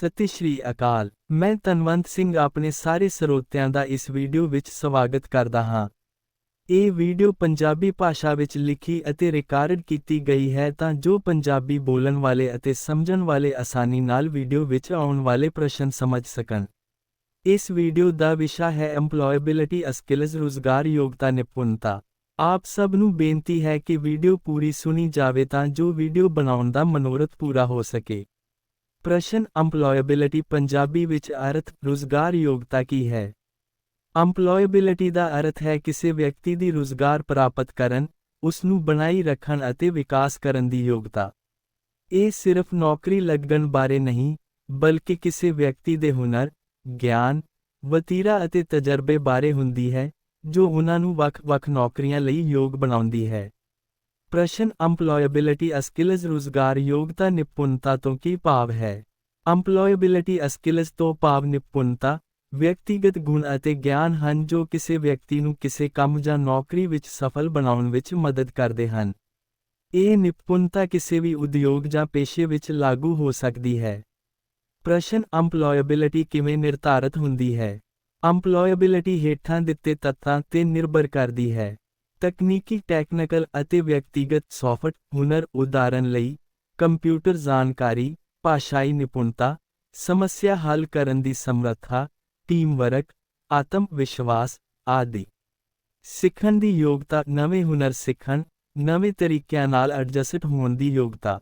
ਸਤਿ ਸ਼੍ਰੀ ਅਕਾਲ। ਮੈਂ ਤਨਵੰਤ ਸਿੰਘ ਆਪਣੇ ਸਾਰੇ ਸਰੋਤਿਆਂ ਦਾ ਇਸ ਵੀਡੀਓ ਵਿੱਚ ਸਵਾਗਤ ਕਰਦਾ ਹਾਂ। ਇਹ ਵੀਡੀਓ ਪੰਜਾਬੀ ਭਾਸ਼ਾ ਵਿੱਚ ਲਿਖੀ ਅਤੇ ਰਿਕਾਰਡ ਕੀਤੀ ਗਈ ਹੈ ਤਾਂ ਜੋ ਪੰਜਾਬੀ ਬੋਲਣ ਵਾਲੇ ਅਤੇ ਸਮਝਣ ਵਾਲੇ ਆਸਾਨੀ ਨਾਲ ਵੀਡੀਓ ਵਿੱਚ ਆਉਣ ਵਾਲੇ ਪ੍ਰਸ਼ਨ ਸਮਝ ਸਕਣ। ਇਸ ਵੀਡੀਓ ਦਾ ਵਿਸ਼ਾ ਹੈ EMPLOYABILITY ਸਕਿੱਲਸ ਰੁਜ਼ਗਾਰ, ਯੋਗਤਾ, ਨਿਪੁੰਨਤਾ। ਆਪ ਸਭ ਨੂੰ ਬੇਨਤੀ ਹੈ ਕਿ ਵੀਡੀਓ ਪੂਰੀ ਸੁਣੀ ਜਾਵੇ ਤਾਂ ਜੋ ਵੀਡੀਓ ਬਣਾਉਣ ਦਾ ਮਨੋਰਥ ਪੂਰਾ ਹੋ ਸਕੇ। ਪ੍ਰਸ਼ਨ EMPLOYABILITY ਪੰਜਾਬੀ ਵਿੱਚ ਅਰਥ ਰੁਜ਼ਗਾਰ ਯੋਗਤਾ ਕੀ ਹੈ? EMPLOYABILITY ਦਾ ਅਰਥ ਹੈ ਕਿਸੇ ਵਿਅਕਤੀ ਦੀ ਰੁਜ਼ਗਾਰ ਪ੍ਰਾਪਤ ਕਰਨ ਉਸ ਨੂੰ ਬਣਾਈ ਰੱਖਣ ਅਤੇ ਵਿਕਾਸ ਕਰਨ ਦੀ ਯੋਗਤਾ। ਇਹ ਸਿਰਫ ਨੌਕਰੀ ਲੱਗਣ ਬਾਰੇ ਨਹੀਂ, ਬਲਕਿ ਕਿਸੇ ਵਿਅਕਤੀ ਦੇ ਹੁਨਰ, ਗਿਆਨ, ਵਤੀਰਾ ਅਤੇ ਤਜਰਬੇ ਬਾਰੇ ਹੁੰਦੀ ਹੈ, ਜੋ ਉਹਨਾਂ ਨੂੰ ਵੱਖ-ਵੱਖ ਨੌਕਰੀਆਂ ਲਈ ਯੋਗ ਬਣਾਉਂਦੀ ਹੈ। ਪ੍ਰਸ਼ਨ EMPLOYABILITY ਸਕਿੱਲਸ ਰੁਜ਼ਗਾਰ ਯੋਗਤਾ ਨਿਪੁੰਨਤਾ ਤੋਂ ਕੀ ਭਾਵ ਹੈ? EMPLOYABILITY ਸਕਿੱਲਸ ਤੋਂ ਭਾਵ ਨਿਪੁੰਨਤਾ, ਵਿਅਕਤੀਗਤ ਗੁਣ ਅਤੇ ਗਿਆਨ ਹਨ ਜੋ ਕਿਸੇ ਵਿਅਕਤੀ ਨੂੰ ਕਿਸੇ ਕੰਮ ਜਾਂ ਨੌਕਰੀ ਵਿੱਚ ਸਫਲ ਬਣਾਉਣ ਵਿੱਚ ਮਦਦ ਕਰਦੇ ਹਨ। ਇਹ ਨਿਪੁੰਨਤਾ ਕਿਸੇ ਵੀ ਉਦਯੋਗ ਜਾਂ ਪੇਸ਼ੇ ਵਿੱਚ ਲਾਗੂ ਹੋ ਸਕਦੀ ਹੈ। ਪ੍ਰਸ਼ਨ ਅੰਪਲੋਇਬਿਲਿਟੀ ਕਿਵੇਂ ਨਿਰਧਾਰਤ ਹੁੰਦੀ ਹੈ? EMPLOYABILITY ਹੇਠਾਂ ਦਿੱਤੇ ਤੱਤਾਂ ਤੇ ਨਿਰਭਰ ਕਰਦੀ ਹੈ। ਤਕਨੀਕੀ, ਟੈਕਨੀਕਲ ਅਤੇ ਵਿਅਕਤੀਗਤ ਸੌਫਟ ਹੁਨਰ ਉਦਾਹਰਨ ਲਈ ਕੰਪਿਊਟਰ ਜਾਣਕਾਰੀ, ਭਾਸ਼ਾਈ ਨਿਪੁੰਨਤਾ, ਸਮੱਸਿਆ ਹੱਲ ਕਰਨ ਦੀ ਸਮਰੱਥਾ ਟੀਮ ਵਰਕ ਆਤਮ ਵਿਸ਼ਵਾਸ ਆਦਿ। ਸਿੱਖਣ ਦੀ ਯੋਗਤਾ, ਨਵੇਂ ਹੁਨਰ ਸਿੱਖਣ, ਨਵੇਂ ਤਰੀਕਿਆਂ ਨਾਲ ਐਡਜਸਟ ਹੋਣ ਦੀ ਯੋਗਤਾ।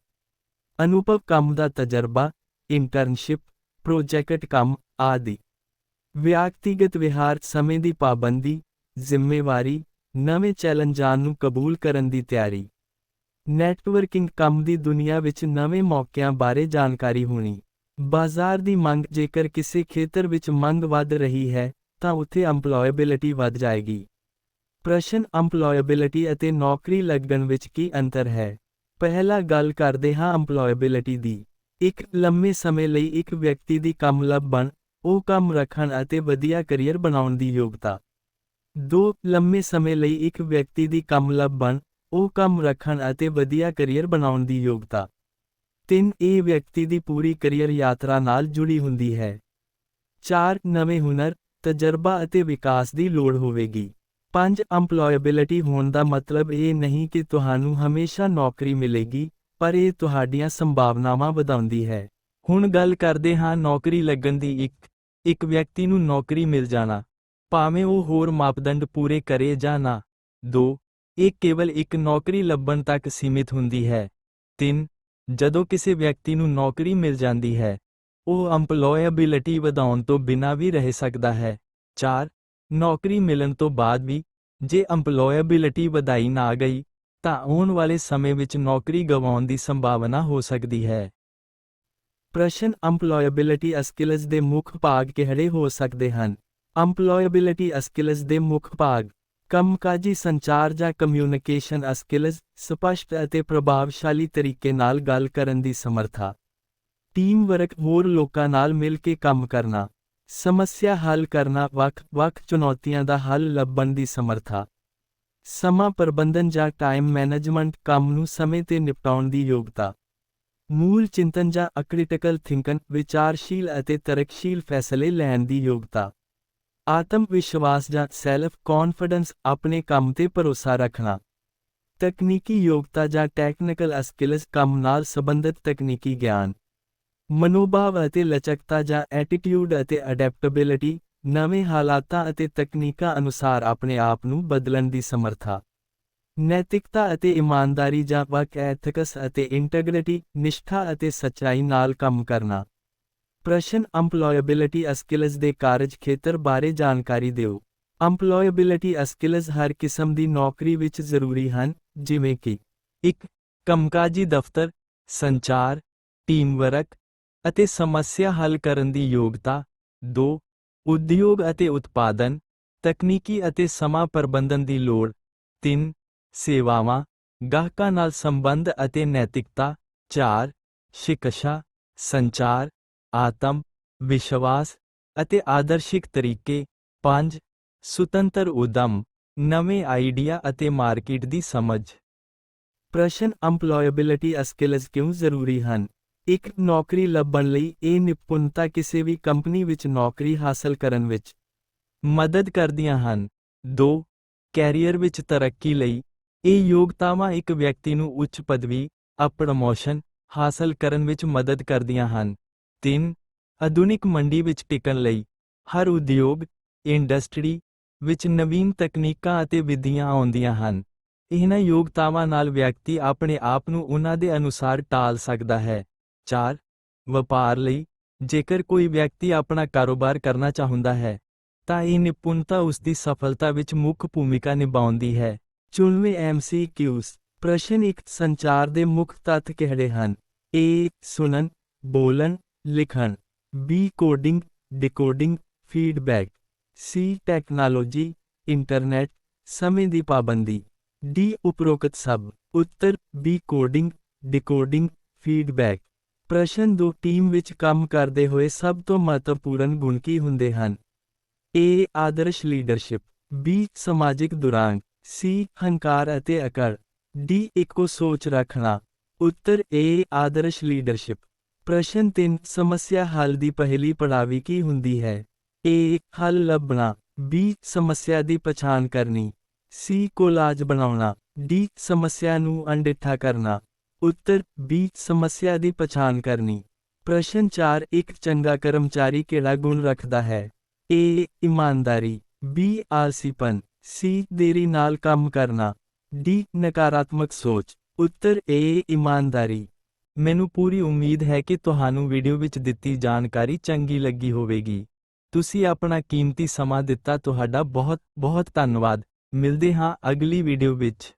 ਅਨੁਭਵ ਕੰਮ ਦਾ ਤਜਰਬਾ ਇੰਟਰਨਸ਼ਿਪ ਪ੍ਰੋਜੈਕਟ ਕੰਮ ਆਦਿ। ਵਿਅਕਤੀਗਤ ਵਿਹਾਰ ਸਮੇਂ ਦੀ ਪਾਬੰਦੀ, ਜ਼ਿੰਮੇਵਾਰੀ ਨਵੇਂ ਚੈਲੰਜਾਂ ਨੂੰ ਕਬੂਲ ਕਰਨ ਦੀ ਤਿਆਰੀ। ਨੈਟਵਰਕਿੰਗ ਕੰਮ ਦੀ ਦੁਨੀਆ ਵਿੱਚ ਨਵੇਂ ਮੌਕਿਆਂ ਬਾਰੇ ਜਾਣਕਾਰੀ ਹੋਣੀ। ਬਾਜ਼ਾਰ ਦੀ ਮੰਗ ਜੇਕਰ ਕਿਸੇ ਖੇਤਰ ਵਿੱਚ ਮੰਗ ਵੱਧ ਰਹੀ ਹੈ, ਤਾਂ ਉੱਥੇ EMPLOYABILITY ਵੱਧ ਜਾਏਗੀ। ਪ੍ਰਸ਼ਨ EMPLOYABILITY ਅਤੇ ਨੌਕਰੀ ਲੱਗਣ ਵਿੱਚ ਕੀ ਅੰਤਰ ਹੈ? ਪਹਿਲਾ ਗੱਲ ਕਰਦੇ ਹਾਂ EMPLOYABILITY ਦੀ। ਇੱਕ ਲੰਮੇ ਸਮੇਂ ਲਈ ਇੱਕ ਵਿਅਕਤੀ ਦੀ ਕੰਮ ਲੱਭਣ ਉਹ ਕੰਮ ਰੱਖਣ ਅਤੇ ਵਧੀਆ ਕੈਰੀਅਰ ਬਣਾਉਣ ਦੀ ਯੋਗਤਾ। 2 ਲੰਮੇ ਸਮੇਂ ਲਈ ਇੱਕ ਵਿਅਕਤੀ ਦੀ ਕੰਮ ਲੱਭਣ ਉਹ ਕੰਮ ਰੱਖਣ ਅਤੇ ਵਧੀਆ ਕੈਰੀਅਰ ਬਣਾਉਣ ਦੀ ਯੋਗਤਾ। 3 ਇਹ ਵਿਅਕਤੀ ਦੀ ਪੂਰੀ ਕੈਰੀਅਰ ਯਾਤਰਾ ਨਾਲ ਜੁੜੀ ਹੁੰਦੀ ਹੈ। 4 ਨਵੇਂ ਹੁਨਰ, ਤਜਰਬਾ ਅਤੇ ਵਿਕਾਸ ਦੀ ਲੋੜ ਹੋਵੇਗੀ। 5 EMPLOYABILITY ਹੋਣ ਦਾ ਮਤਲਬ ਇਹ ਨਹੀਂ ਕਿ ਤੁਹਾਨੂੰ ਹਮੇਸ਼ਾ ਨੌਕਰੀ ਮਿਲੇਗੀ, ਪਰ ਇਹ ਤੁਹਾਡੀਆਂ ਸੰਭਾਵਨਾਵਾਂ ਵਧਾਉਂਦੀ ਹੈ। ਹੁਣ ਗੱਲ ਕਰਦੇ ਹਾਂ ਨੌਕਰੀ ਲੱਗਣ ਦੀ ਇੱਕ ਇੱਕ ਵਿਅਕਤੀ ਨੂੰ ਨੌਕਰੀ ਮਿਲ ਜਾਣਾ। ਭਾਵੇਂ ਉਹ ਹੋਰ ਮਾਪਦੰਡ ਪੂਰੇ ਕਰੇ ਜਾਂ ਨਾ। 2 ਇਹ ਕੇਵਲ ਇੱਕ ਨੌਕਰੀ ਲੱਭਣ ਤੱਕ ਸੀਮਿਤ ਹੁੰਦੀ ਹੈ। 3 ਜਦੋਂ ਕਿਸੇ ਵਿਅਕਤੀ ਨੂੰ ਨੌਕਰੀ ਮਿਲ ਜਾਂਦੀ ਹੈ, ਉਹ EMPLOYABILITY ਵਧਾਉਣ ਤੋਂ ਬਿਨਾਂ ਵੀ ਰਹਿ ਸਕਦਾ ਹੈ। 4 ਨੌਕਰੀ ਮਿਲਣ ਤੋਂ ਬਾਅਦ ਵੀ, ਜੇ EMPLOYABILITY ਵਧਾਈ ਨਾ ਗਈ, ਤਾਂ ਆਉਣ ਵਾਲੇ ਸਮੇਂ ਵਿੱਚ ਨੌਕਰੀ ਗਵਾਉਣ ਦੀ ਸੰਭਾਵਨਾ ਹੋ ਸਕਦੀ ਹੈ। ਪ੍ਰਸ਼ਨ, EMPLOYABILITY ਸਕਿੱਲਸ ਦੇ ਮੁੱਖ ਭਾਗ ਕਿਹੜੇ ਹੋ ਸਕਦੇ ਹਨ? EMPLOYABILITY ਸਕਿੱਲਸ ਦੇ ਮੁੱਖ ਭਾਗ। ਕੰਮਕਾਜੀ ਸੰਚਾਰ ਜਾਂ ਕਮਿਊਨੀਕੇਸ਼ਨ ਸਕਿੱਲਸ ਸਪਸ਼ਟ ਅਤੇ ਪ੍ਰਭਾਵਸ਼ਾਲੀ ਤਰੀਕੇ ਨਾਲ ਗੱਲ ਕਰਨ ਦੀ ਸਮਰੱਥਾ। ਟੀਮ ਵਰਕ ਹੋਰ ਲੋਕਾਂ ਨਾਲ ਮਿਲ ਕੇ ਕੰਮ ਕਰਨਾ। ਸਮੱਸਿਆ ਹੱਲ ਕਰਨਾ ਵੱਖ-ਵੱਖ ਚੁਣੌਤੀਆਂ ਦਾ ਹੱਲ ਲੱਭਣ ਦੀ ਸਮਰੱਥਾ। ਸਮਾਂ ਪ੍ਰਬੰਧਨ ਜਾਂ ਟਾਈਮ ਮੈਨੇਜਮੈਂਟ ਕੰਮ ਨੂੰ ਸਮੇਂ ਤੇ ਨਿਪਟਾਉਣ ਦੀ ਯੋਗਤਾ। ਮੂਲ ਚਿੰਤਨ ਜਾਂ ਅਕ੍ਰਿਟੀਕਲ ਥਿੰਕਨ ਵਿਚਾਰਸ਼ੀਲ ਅਤੇ ਤਰਕਸ਼ੀਲ ਫੈਸਲੇ ਲੈਣ ਦੀ ਯੋਗਤਾ। ਆਤਮ ਵਿਸ਼ਵਾਸ ਜਾਂ ਸੈਲਫ ਕੌਨਫੀਡੈਂਸ ਆਪਣੇ ਕੰਮ ਤੇ ਭਰੋਸਾ ਰੱਖਣਾ। ਤਕਨੀਕੀ ਯੋਗਤਾ ਜਾਂ ਟੈਕਨੀਕਲ ਸਕਿੱਲਸ ਕੰਮ ਨਾਲ ਸੰਬੰਧਿਤ ਤਕਨੀਕੀ ਗਿਆਨ। ਮਨੋਭਾਵ ਅਤੇ ਲਚਕਤਾ ਜਾਂ ਐਟੀਟਿਊਡ ਅਤੇ ਅਡੈਪਟੇਬਿਲਿਟੀ ਨਵੇਂ ਹਾਲਾਤਾਂ ਅਤੇ ਤਕਨੀਕਾਂ ਅਨੁਸਾਰ ਆਪਣੇ ਆਪ ਨੂੰ ਬਦਲਣ ਦੀ ਸਮਰੱਥਾ। ਨੈਤਿਕਤਾ ਅਤੇ ਇਮਾਨਦਾਰੀ ਜਾਂ ਵਕ ਐਥਿਕਸ ਅਤੇ ਇੰਟੈਗ੍ਰਿਟੀ ਨਿਸ਼ਠਾ ਅਤੇ ਸੱਚਾਈ ਨਾਲ ਕੰਮ ਕਰਨਾ। ਪ੍ਰਸ਼ਨ EMPLOYABILITY ਸਕਿੱਲਸ ਦੇ ਕਾਰਜ ਖੇਤਰ ਬਾਰੇ ਜਾਣਕਾਰੀ ਦਿਓ। EMPLOYABILITY ਸਕਿੱਲਸ ਹਰ ਕਿਸਮ ਦੀ ਨੌਕਰੀ ਵਿੱਚ ਜ਼ਰੂਰੀ ਹਨ, ਜਿਵੇਂ ਕਿ 1 ਕੰਮਕਾਜੀ ਦਫ਼ਤਰ, ਸੰਚਾਰ ਟੀਮ ਵਰਕ ਅਤੇ ਸਮੱਸਿਆ ਹੱਲ ਕਰਨ ਦੀ ਯੋਗਤਾ। 2 ਉਦਯੋਗ ਅਤੇ ਉਤਪਾਦਨ, ਤਕਨੀਕੀ ਅਤੇ ਸਮਾਂ ਪ੍ਰਬੰਧਨ ਦੀ ਲੋੜ। 3 ਸੇਵਾਵਾਂ, ਗਾਹਕਾਂ ਨਾਲ ਸੰਬੰਧ ਅਤੇ ਨੈਤਿਕਤਾ। 4 ਸ਼ਿਕਸ਼ਾ, ਸੰਚਾਰ ਆਤਮ, ਵਿਸ਼ਵਾਸ ਅਤੇ ਆਦਰਸ਼ਿਕ ਤਰੀਕੇ 5 ਸੁਤੰਤਰ ਉਦਮ, ਨਵੇਂ ਆਈਡੀਆ ਅਤੇ ਮਾਰਕੀਟ ਦੀ ਸਮਝ। ਪ੍ਰਸ਼ਨ EMPLOYABILITY ਸਕਿੱਲਸ ਕਿਉਂ ਜ਼ਰੂਰੀ ਹਨ? ਇੱਕ, ਨੌਕਰੀ ਲੱਭਣ ਲਈ ਇਹ ਨਿਪੁੰਨਤਾ ਕਿਸੇ ਵੀ ਕੰਪਨੀ ਵਿੱਚ ਨੌਕਰੀ ਹਾਸਲ ਕਰਨ ਵਿੱਚ ਮਦਦ ਕਰਦੀਆਂ ਹਨ। 2 ਕੈਰੀਅਰ ਵਿੱਚ ਤਰੱਕੀ ਲਈ ਇਹ ਯੋਗਤਾਵਾਂ ਇੱਕ ਵਿਅਕਤੀ ਨੂੰ ਉੱਚ ਪਦਵੀ ਅਪ ਹਾਸਲ ਕਰਨ ਵਿੱਚ ਮਦਦ ਕਰਦੀਆਂ ਹਨ। 3 ਆਧੁਨਿਕ ਮੰਡੀ ਵਿੱਚ ਟਿਕਣ ਲਈ ਹਰ ਉਦਯੋਗ, ਇੰਡਸਟਰੀ ਵਿੱਚ ਨਵੀਨ ਤਕਨੀਕਾਂ ਅਤੇ ਵਿਧੀਆਂ ਆਉਂਦੀਆਂ ਹਨ। ਇਹਨਾਂ ਯੋਗਤਾਵਾਂ ਨਾਲ ਵਿਅਕਤੀ ਆਪਣੇ ਆਪ ਨੂੰ ਉਹਨਾਂ ਦੇ ਅਨੁਸਾਰ ਟਾਲ ਸਕਦਾ ਹੈ। 4 ਵਪਾਰ ਲਈ ਜੇਕਰ ਕੋਈ ਵਿਅਕਤੀ ਆਪਣਾ ਕਾਰੋਬਾਰ ਕਰਨਾ ਚਾਹੁੰਦਾ ਹੈ, ਤਾਂ ਇਹ ਨਿਪੁੰਨਤਾ ਉਸ ਦੀ ਸਫਲਤਾ ਵਿੱਚ ਮੁੱਖ ਭੂਮਿਕਾ ਨਿਭਾਉਂਦੀ ਹੈ। ਚੁਣਵੇਂ ਐਮਸੀਕਿਊਜ਼ ਪ੍ਰਸ਼ਨ ਇੱਕ ਸੰਚਾਰ ਦੇ ਮੁੱਖ ਤੱਤ ਕਿਹੜੇ ਹਨ? A ਸੁਣਨ, ਬੋਲਣ ਲਿਖਣ। B coding decoding feedback C technology internet ਸਮੇਂ ਦੀ ਪਾਬੰਦੀ। ਡੀ ਉਪਰੋਕਤ ਸਭ। ਉੱਤਰ ਬੀ ਕੋਡਿੰਗ ਡਿਕੋਡਿੰਗ ਫੀਡਬੈਕ ਪ੍ਰਸ਼ਨ ਦੋ ਟੀਮ ਵਿੱਚ ਕੰਮ ਕਰਦੇ ਹੋਏ ਸਭ ਤੋਂ ਮਹੱਤਵਪੂਰਨ ਗੁਣ ਕੀ ਹੁੰਦੇ ਹਨ? ਏ ਆਦਰਸ਼ ਲੀਡਰਸ਼ਿਪ ਬੀ ਸਮਾਜਿਕ ਦੁਰਾਂਗ। ਸੀ ਹੰਕਾਰ ਅਤੇ ਅਕੜ ਡੀ ਇੱਕੋ ਸੋਚ ਰੱਖਣਾ। ਉੱਤਰ ਏ ਆਦਰਸ਼ ਲੀਡਰਸ਼ਿਪ ਪ੍ਰਸ਼ਨ 3 ਸਮੱਸਿਆ ਹੱਲ ਦੀ ਪਹਿਲੀ ਪੜਾਵੀ ਕੀ ਹੁੰਦੀ ਹੈ A ਹੱਲ ਲੱਭਣਾ B ਸਮੱਸਿਆ ਦੀ ਪਛਾਣ ਕਰਨੀ C ਕੋਲਾਜ ਬਣਾਉਣਾ D ਸਮੱਸਿਆ ਨੂੰ ਅਣਡਿੱਠਾ ਕਰਨਾ ਉੱਤਰ B ਸਮੱਸਿਆ ਦੀ ਪਛਾਣ ਕਰਨੀ ਪ੍ਰਸ਼ਨ 4 ਇੱਕ ਚੰਗਾ ਕਰਮਚਾਰੀ ਕਿਹੜਾ ਗੁਣ ਰੱਖਦਾ ਹੈ A ਇਮਾਨਦਾਰੀ B ਆਲਸੀਪਨ C ਦੇਰੀ ਨਾਲ ਕੰਮ ਕਰਨਾ D ਨਕਾਰਾਤਮਕ ਸੋਚ ਉੱਤਰ A ਇਮਾਨਦਾਰੀ ਮੈਨੂੰ ਪੂਰੀ ਉਮੀਦ ਹੈ ਕਿ ਤੁਹਾਨੂੰ ਵੀਡੀਓ ਵਿੱਚ ਦਿੱਤੀ ਜਾਣਕਾਰੀ ਚੰਗੀ ਲੱਗੀ ਹੋਵੇਗੀ। ਤੁਸੀਂ ਆਪਣਾ ਕੀਮਤੀ ਸਮਾਂ ਦਿੱਤਾ ਤੁਹਾਡਾ ਬਹੁਤ ਬਹੁਤ ਧੰਨਵਾਦ। ਮਿਲਦੇ ਹਾਂ ਅਗਲੀ ਵੀਡੀਓ ਵਿੱਚ।